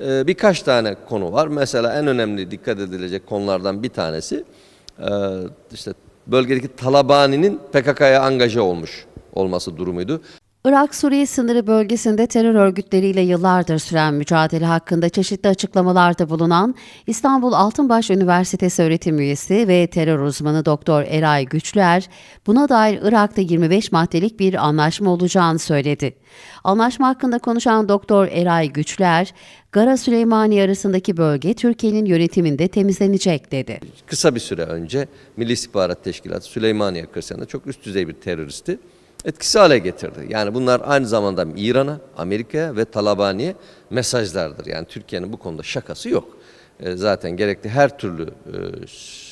e, birkaç tane konu var. Mesela en önemli dikkat edilecek konulardan bir tanesi e, işte bölgedeki Talabani'nin PKK'ya angaje olmuş olması durumuydu. Irak-Suriye sınırı bölgesinde terör örgütleriyle yıllardır süren mücadele hakkında çeşitli açıklamalarda bulunan İstanbul Altınbaş Üniversitesi öğretim üyesi ve terör uzmanı Doktor Eray Güçlüer, buna dair Irak'ta 25 maddelik bir anlaşma olacağını söyledi. Anlaşma hakkında konuşan Doktor Eray Güçlüer, Gara Süleymaniye arasındaki bölge Türkiye'nin yönetiminde temizlenecek dedi. Kısa bir süre önce Milli İstihbarat Teşkilatı Süleymaniye kırsasında çok üst düzey bir teröristi etkisiz hale getirdi. Yani bunlar aynı zamanda İran'a, Amerika'ya ve Talabani'ye mesajlardır. Yani Türkiye'nin bu konuda şakası yok. E, Zaten gerekli her türlü e,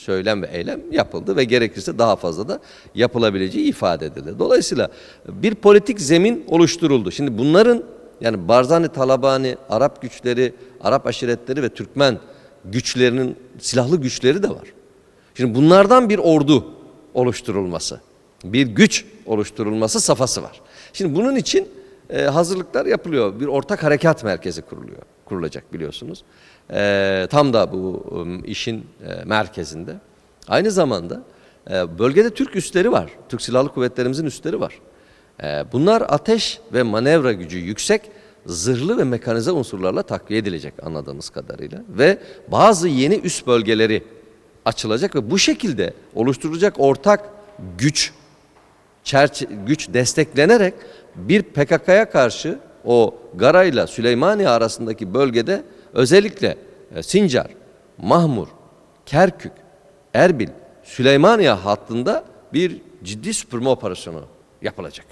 söylem ve eylem yapıldı ve gerekirse daha fazla da yapılabileceği ifade edildi. Dolayısıyla bir politik zemin oluşturuldu. Şimdi bunların yani Barzani, Talabani, Arap güçleri, Arap aşiretleri ve Türkmen güçlerinin silahlı güçleri de var. Şimdi bunlardan bir ordu oluşturulması, bir güç oluşturulması safhası var. Şimdi bunun için e, hazırlıklar yapılıyor. Bir ortak harekat merkezi kuruluyor, kurulacak biliyorsunuz. E, tam da bu e, işin e, merkezinde. Aynı zamanda e, bölgede Türk üsleri var. Türk Silahlı Kuvvetlerimizin üsleri var. E, bunlar ateş ve manevra gücü yüksek zırhlı ve mekanize unsurlarla takviye edilecek anladığımız kadarıyla. Ve bazı yeni üst bölgeleri açılacak ve bu şekilde oluşturulacak ortak güç çerçe güç desteklenerek bir PKK'ya karşı o Gara ile Süleymaniye arasındaki bölgede özellikle e, Sincar, Mahmur, Kerkük, Erbil, Süleymaniye hattında bir ciddi süpürme operasyonu yapılacak.